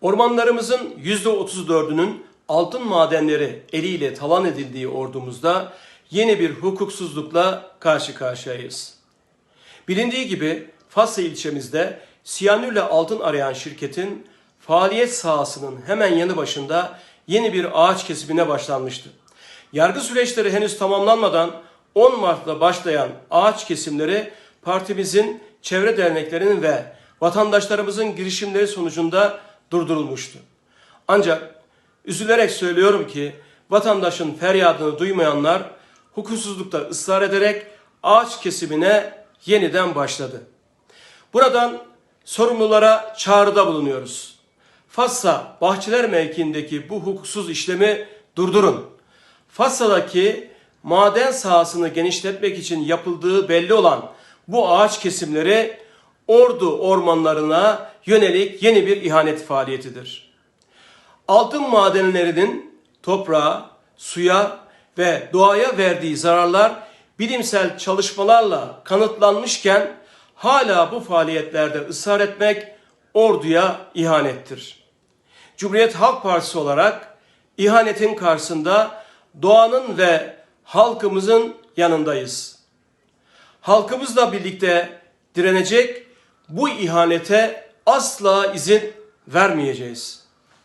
Ormanlarımızın %34'ünün altın madenleri eliyle talan edildiği ordumuzda yeni bir hukuksuzlukla karşı karşıyayız. Bilindiği gibi Faslı ilçemizde siyanürle altın arayan şirketin faaliyet sahasının hemen yanı başında yeni bir ağaç kesimine başlanmıştı. Yargı süreçleri henüz tamamlanmadan 10 Mart'ta başlayan ağaç kesimleri partimizin çevre derneklerinin ve vatandaşlarımızın girişimleri sonucunda durdurulmuştu. Ancak üzülerek söylüyorum ki vatandaşın feryadını duymayanlar hukuksuzlukta ısrar ederek ağaç kesimine yeniden başladı. Buradan sorumlulara çağrıda bulunuyoruz. Fassa Bahçeler mevkiindeki bu hukuksuz işlemi durdurun. Fassa'daki maden sahasını genişletmek için yapıldığı belli olan bu ağaç kesimleri Ordu ormanlarına yönelik yeni bir ihanet faaliyetidir. Altın madenlerinin toprağa, suya ve doğaya verdiği zararlar bilimsel çalışmalarla kanıtlanmışken hala bu faaliyetlerde ısrar etmek orduya ihanettir. Cumhuriyet Halk Partisi olarak ihanetin karşısında doğanın ve halkımızın yanındayız. Halkımızla birlikte direnecek, bu ihanete asla izin vermeyeceğiz.